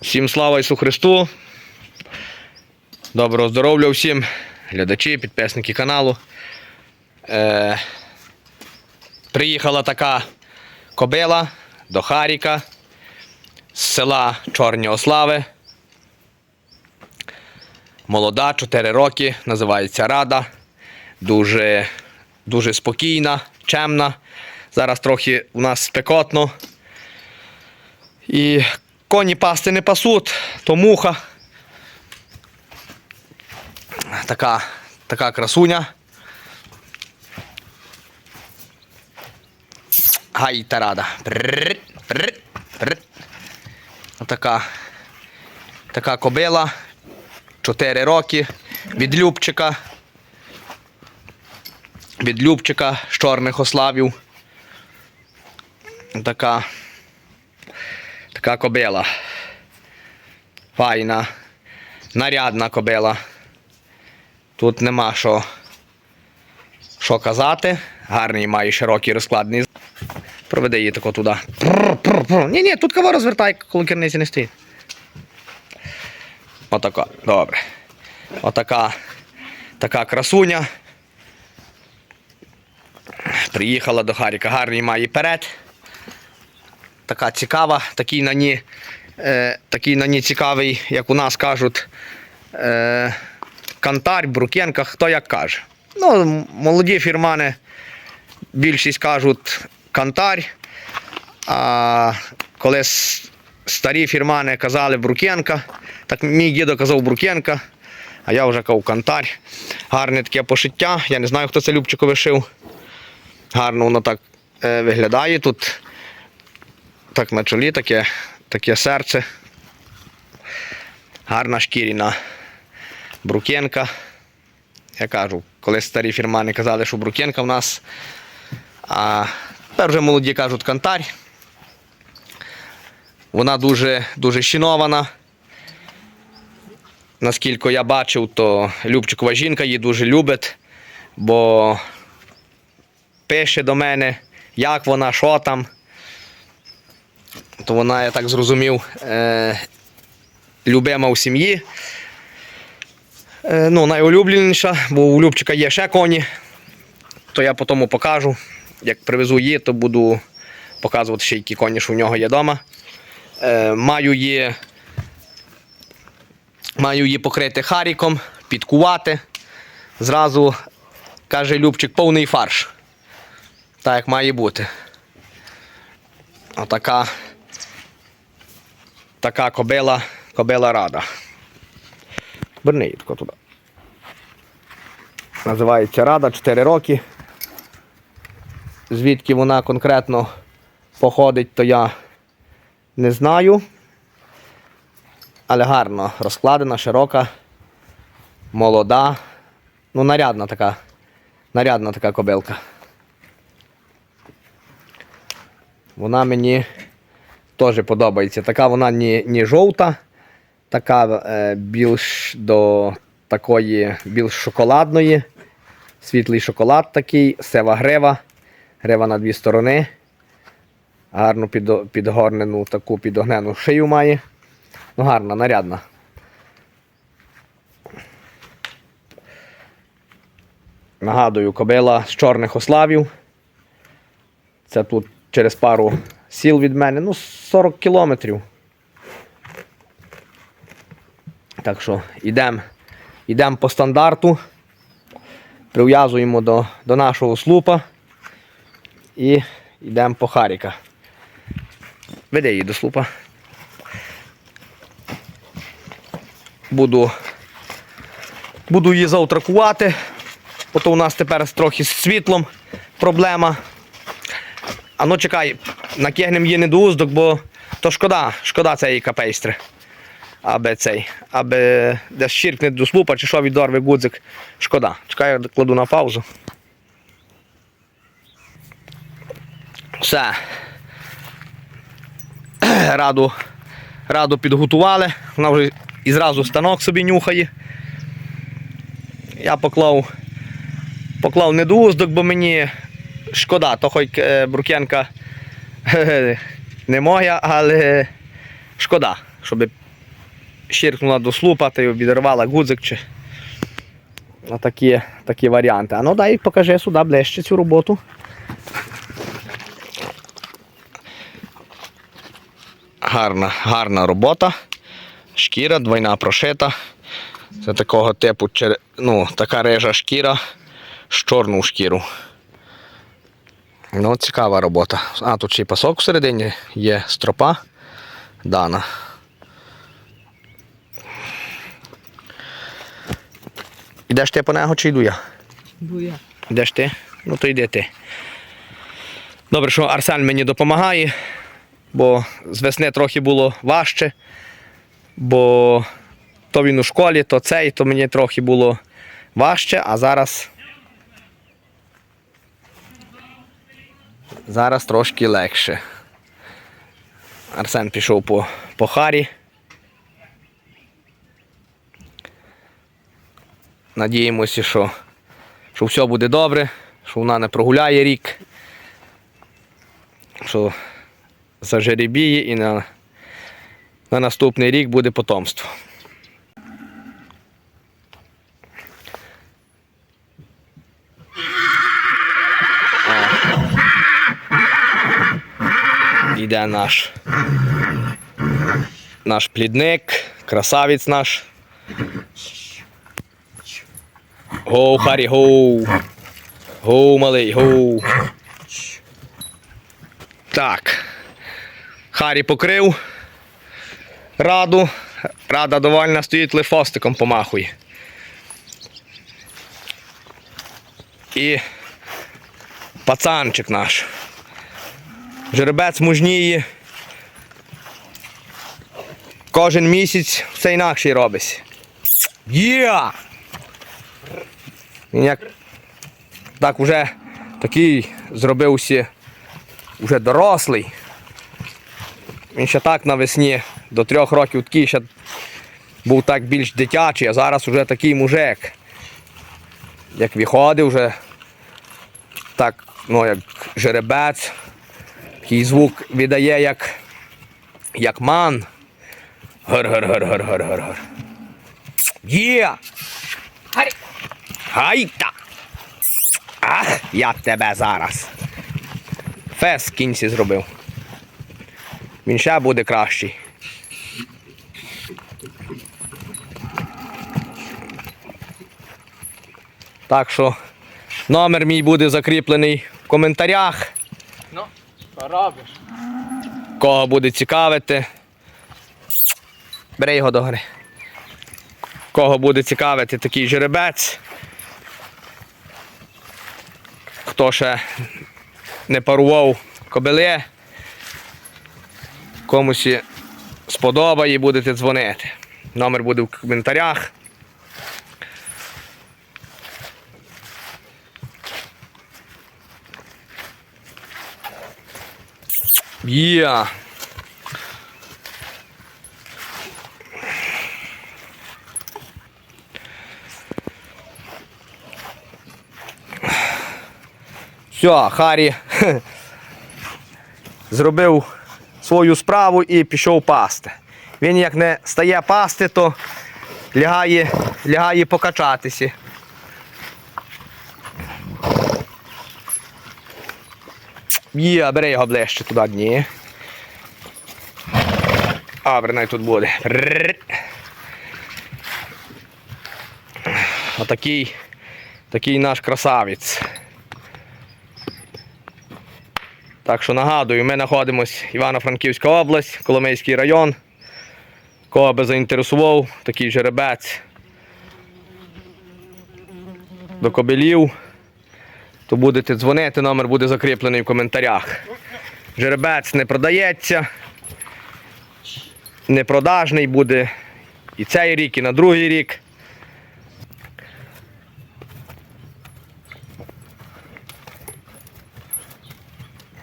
Всім слава Ісу Христу. Доброго здоров'я всім, глядачі, підписники каналу. Е, приїхала така кобила до Харіка з села Чорні Ослави. Молода, 4 роки, називається Рада. Дуже, дуже спокійна, чемна. Зараз трохи у нас спекотно. І коні пасти не пасуть, то муха. Така, така красуня. Гай та рада. Прррр, прррр, прррр. Отака така кобила. 4 роки. Від Любчика. Від Любчика з чорних ославів. Така. Така кобила. Файна. Нарядна кобила. Тут нема що, що казати. Гарний має широкий розкладний. Проведи її тако туди. Ні, ні, тут кого розвертай, коли керниці не стоїть. Отака. Добре. Отака така красуня. Приїхала до Харіка. Гарний має перед. Така цікава, такий на ній, е, такий на ній цікавий, як у нас кажуть, е, кантар, брукенка, хто як каже. Ну, молоді фірмани більшість кажуть кантар, а коли старі фірмани казали брукенка, так мій дідо казав брукенка, а я вже казав кантар. Гарне таке пошиття. Я не знаю, хто це Любчику вишив. Гарно воно так е, виглядає тут. Так на чолі таке, таке серце. Гарна шкіряна брукенка. Я кажу, коли старі фірмани казали, що брукенка в нас. А тепер вже молоді кажуть кантар. Вона дуже, дуже щінована. Наскільки я бачив, то Любчикова жінка її дуже любить, бо пише до мене, як вона, що там. То вона, я так зрозумів, е, любима у сім'ї. Е, ну, найулюбленіша, бо у Любчика є ще коні. То я потім покажу. Як привезу її, то буду показувати ще які коні, що у нього є вдома. Е, маю її, маю її покрити харіком, підкувати. Зразу, каже Любчик, повний фарш. Так як має бути. Отака така кобила, кобила рада. Верни її тако туди. Називається Рада 4 роки. Звідки вона конкретно походить, то я не знаю. Але гарно розкладена, широка, молода. Ну, нарядна така. Нарядна така кобилка. Вона мені теж подобається. Така вона не, не жовта, така е, більш до такої більш шоколадної. Світлий шоколад такий, сева грева. Грева на дві сторони. Гарну підо- підгорнену таку підогнену шию має. Ну, гарна, нарядна. Нагадую, кобила з чорних ославів. Це тут через пару сіл від мене, ну, 40 кілометрів. Так що йдемо йдем по стандарту, прив'язуємо до, до нашого слупа і йдемо по Харіка. Веде її до слупа. Буду, буду її завтра кувати, бо то у нас тепер трохи з світлом проблема. А ну чекай, накигнемо її не до уздок, бо то шкода, шкода цієї капейстри. Аби цей, аби десь щіркне до слупа чи що відорве гудзик. Шкода. Чекай, я кладу на паузу. Все. Раду, раду підготували. Вона вже і зразу станок собі нюхає. Я поклав, поклав не до уздок, бо мені шкода, то хоч Брукенка не моя, але шкода, щоб щиркнула до слупа, та й відірвала гудзик чи. Отакі такі варіанти. А ну дай покажи сюди ближче цю роботу. Гарна, гарна робота. Шкіра двойна прошита. Це такого типу, ну, така режа шкіра з чорну шкіру. Ну, цікава робота. А, тут ще й пасок всередині є стропа дана. Ідеш ти по нього чи йду я? Бо я. Йдеш ти? Ну то йди ти. Добре, що Арсен мені допомагає, бо з весни трохи було важче, бо то він у школі, то цей, то мені трохи було важче, а зараз. Зараз трошки легше. Арсен пішов по, по харі. Надіємося, що що все буде добре, що вона не прогуляє рік, що зажеребіє і на, на наступний рік буде потомство. Іде наш наш плідник, красавець наш. Гоу, Харі, гоу. Гоу, малий, гоу. Так. Харі покрив. Раду. Рада довольна стоїть, лише фостиком помахує. І пацанчик наш. Жеребець мужніє. Кожен місяць все інакше робить. Є! Він як так уже такий зробився вже дорослий. Він ще так навесні до трьох років такий ще був так більш дитячий, а зараз вже такий мужик. Як виходив вже так, ну як жеребець, такий звук видає як, як ман. Гар-гар-гар-гар-гар-гар. Є! Гайта! Ах, я тебе зараз. Фес в кінці зробив. Він ще буде кращий. Так що номер мій буде закріплений в коментарях. Робиш? Кого буде цікавити. Бери його догори. Кого буде цікавити такий жеребець. Хто ще не парував кобили, комусь сподобає, будете дзвонити. Номер буде в коментарях. Є. Все, Харі зробив свою справу і пішов пасти. Він як не стає пасти, то лягає, лягає покачатися. Є, бери його ближче туди дні. Добре, най тут буде. Отакий такий наш красавець. Так що нагадую, ми знаходимося Івано-Франківська область, Коломийський район. Кого би заінтересував, такий жеребець до кобелів, то будете дзвонити, номер буде закріплений в коментарях. Жеребець не продається, непродажний буде і цей рік, і на другий рік.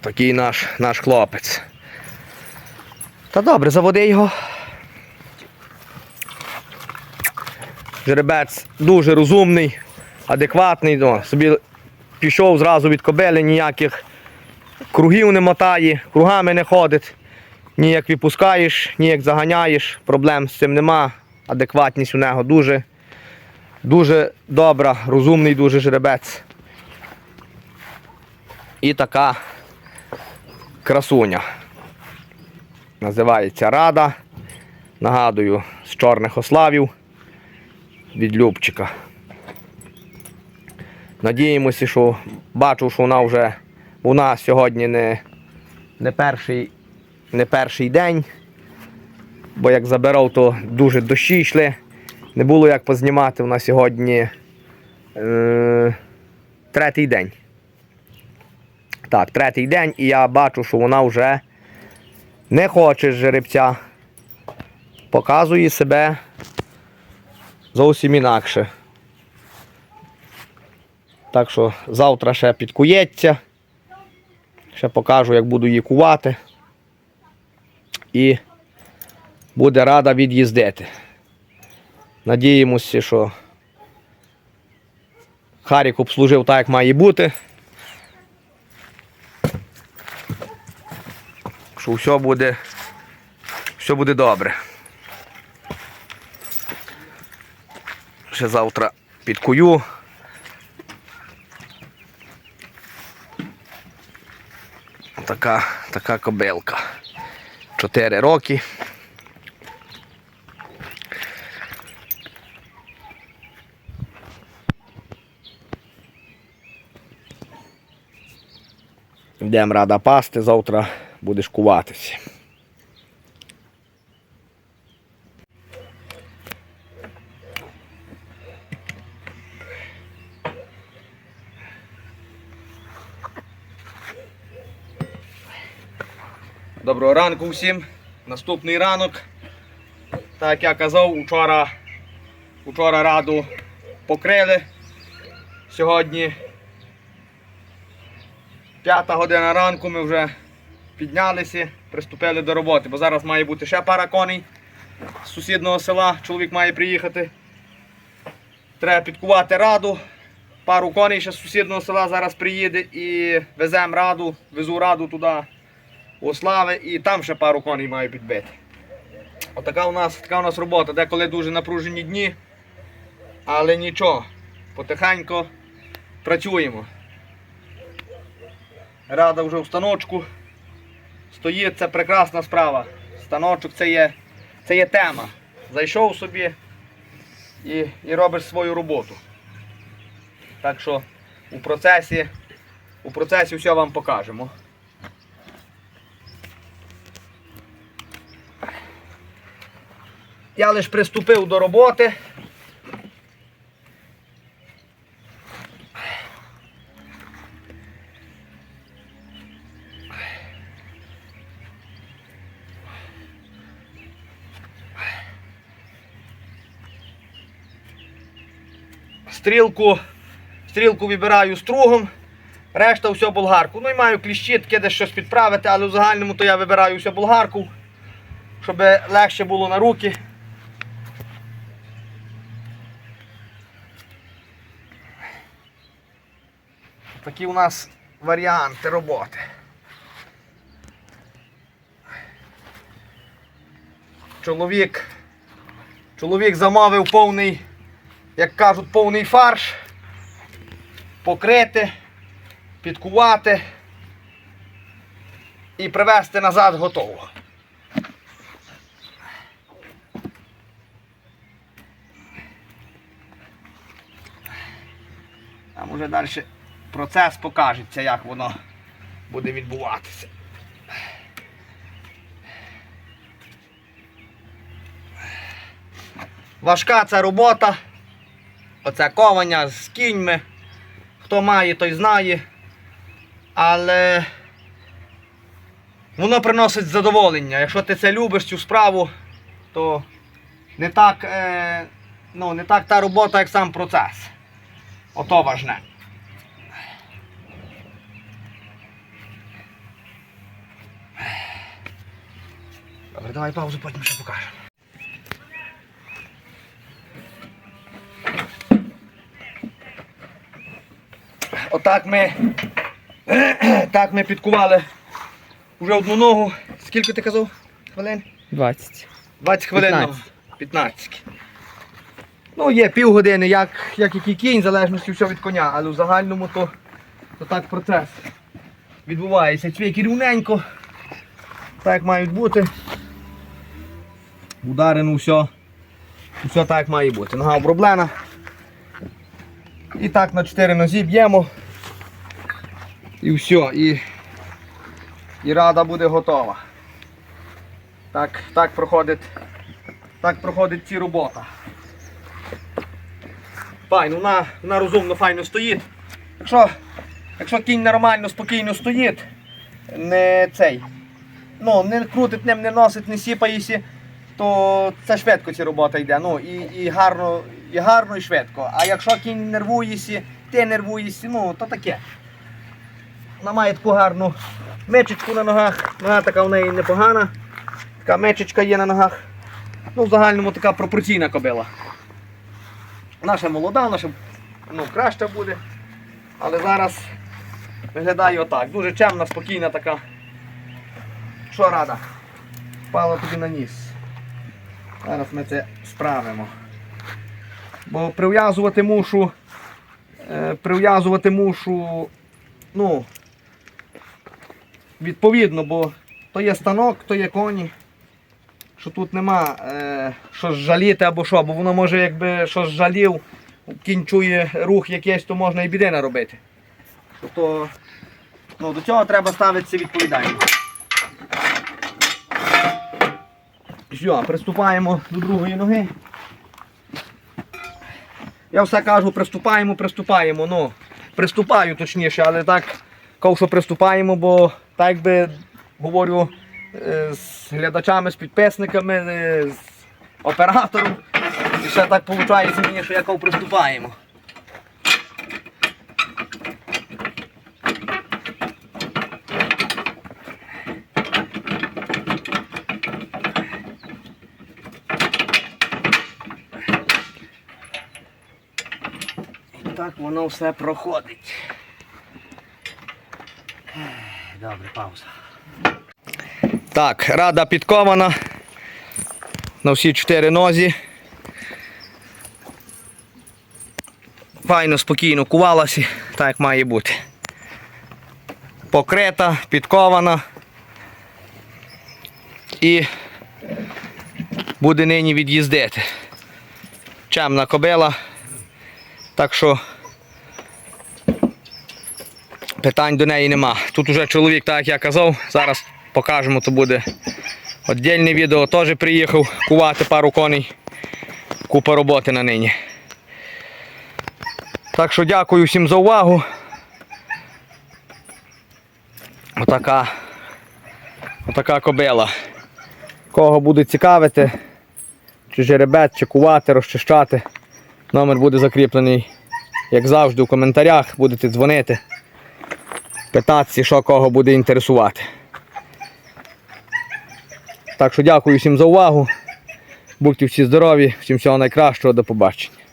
Такий наш, наш хлопець. Та добре, заводи його. Жеребець дуже розумний, адекватний. Ну, собі пішов зразу від кобили, ніяких кругів не мотає, кругами не ходить. Ніяк відпускаєш, ніяк заганяєш, проблем з цим нема. адекватність у нього дуже, дуже добра, розумний дуже жеребець. І така красуня. Називається Рада. Нагадую, з чорних ославів від Любчика. Надіємося, що бачу, що вона вже у нас сьогодні не, не, перший, не перший день. Бо як забирав, то дуже дощі йшли. Не було як познімати. Нас сьогодні е, третій день. Так, третій день, і я бачу, що вона вже не хоче жеребця. Показує себе зовсім інакше. Так що завтра ще підкується. Ще покажу, як буду її кувати. І буде рада від'їздити. Надіємося, що Харік обслужив так, як має бути. Що все буде, все буде добре. Ще завтра підкую. Така, така кобилка. Чотири роки. Йдемо рада пасти, завтра будеш куватися. Доброго ранку всім. Наступний ранок. Так як я казав, учора, учора раду покрили. Сьогодні п'ята година ранку ми вже піднялися, приступили до роботи, бо зараз має бути ще пара коней з сусіднього села. Чоловік має приїхати. Треба підкувати раду. Пару коней ще з сусіднього села зараз приїде і веземо раду, везу раду туди у Слави і там ще пару коней маю підбити. Отака у нас, така у нас робота, деколи дуже напружені дні, але нічого, потихеньку працюємо. Рада вже в станочку. Стоїть, це прекрасна справа. Станочок це є, це є тема. Зайшов собі і, і робиш свою роботу. Так що у процесі, у процесі все вам покажемо. Я лише приступив до роботи. Стрілку, стрілку вибираю стругом, решта все болгарку. Ну і маю кліщі, таке десь щось підправити, але в загальному то я вибираю все болгарку, щоб легше було на руки. Такі у нас варіанти роботи. Чоловік, чоловік замовив повний, як кажуть, повний фарш. Покрити, підкувати і привезти назад готово. Там уже далі процес покажеться, як воно буде відбуватися. Важка ця робота. Оце ковання з кіньми. Хто має, той знає. Але воно приносить задоволення. Якщо ти це любиш, цю справу, то не так, е, ну, не так та робота, як сам процес. Ото важне. Добре, давай паузу, потім ще покажемо. Отак ми, так ми підкували вже одну ногу. Скільки ти казав? Хвилин? 20. 20 хвилин. 15. 15. Ну, є півгодини, як, як який кінь, в залежності все від коня, але в загальному то, то так процес відбувається. Цвіки рівненько, так мають бути. Ударено все. Все так має бути. Нога оброблена. І так на 4 нозі б'ємо. І все. І, і рада буде готова. Так, так проходить. Так проходить ці робота. Файно, вона, вона розумно, файно стоїть. Якщо, якщо кінь нормально, спокійно стоїть, не цей. Ну, не крутить ним, не носить, не сіпається, то це швидко ця робота йде. Ну, і, і, гарно, і гарно, і швидко. А якщо кінь нервуєшся, ти нервуєшся, ну, то таке. Вона має таку гарну мечечку на ногах, нога така в неї непогана. Така мечечка є на ногах. Ну, в загальному така пропорційна кобила. Наша молода, наша ну, краща буде. Але зараз виглядає отак. Дуже чемна, спокійна така. Що рада? Впала тобі на ніс. Зараз ми це справимо. Бо прив'язувати мушу. Е, прив'язувати мушу. Ну. Відповідно, бо то є станок, то є коні. Що тут нема е, що жаліти або що, бо воно може якби щось жалів, кінь чує рух якийсь, то можна і біди наробити. Тобто ну, до цього треба ставитися відповідально. Все, приступаємо до другої ноги. Я все кажу, приступаємо, приступаємо. Ну, приступаю точніше, але так кажу, що приступаємо, бо так якби говорю е, з глядачами, з підписниками, е, з оператором. І ще так виходить мені, що я кажу, приступаємо. Так воно все проходить. Добре, пауза. Так, рада підкована на всі чотири нозі. Файно, спокійно кувалася, так як має бути. Покрита, підкована. І буде нині від'їздити. Чемна кобила. Так що питань до неї нема. Тут уже чоловік, так як я казав, зараз покажемо, то буде віддільне відео. Теж приїхав кувати пару коней. Купа роботи на нині. Так що дякую всім за увагу. Отака, отака кобила. Кого буде цікавити, чи жеребець, чи кувати, розчищати. Номер буде закріплений, як завжди, у коментарях. Будете дзвонити, питатися, що кого буде інтересувати. Так що дякую всім за увагу. Будьте всі здорові, всім всього найкращого, до побачення.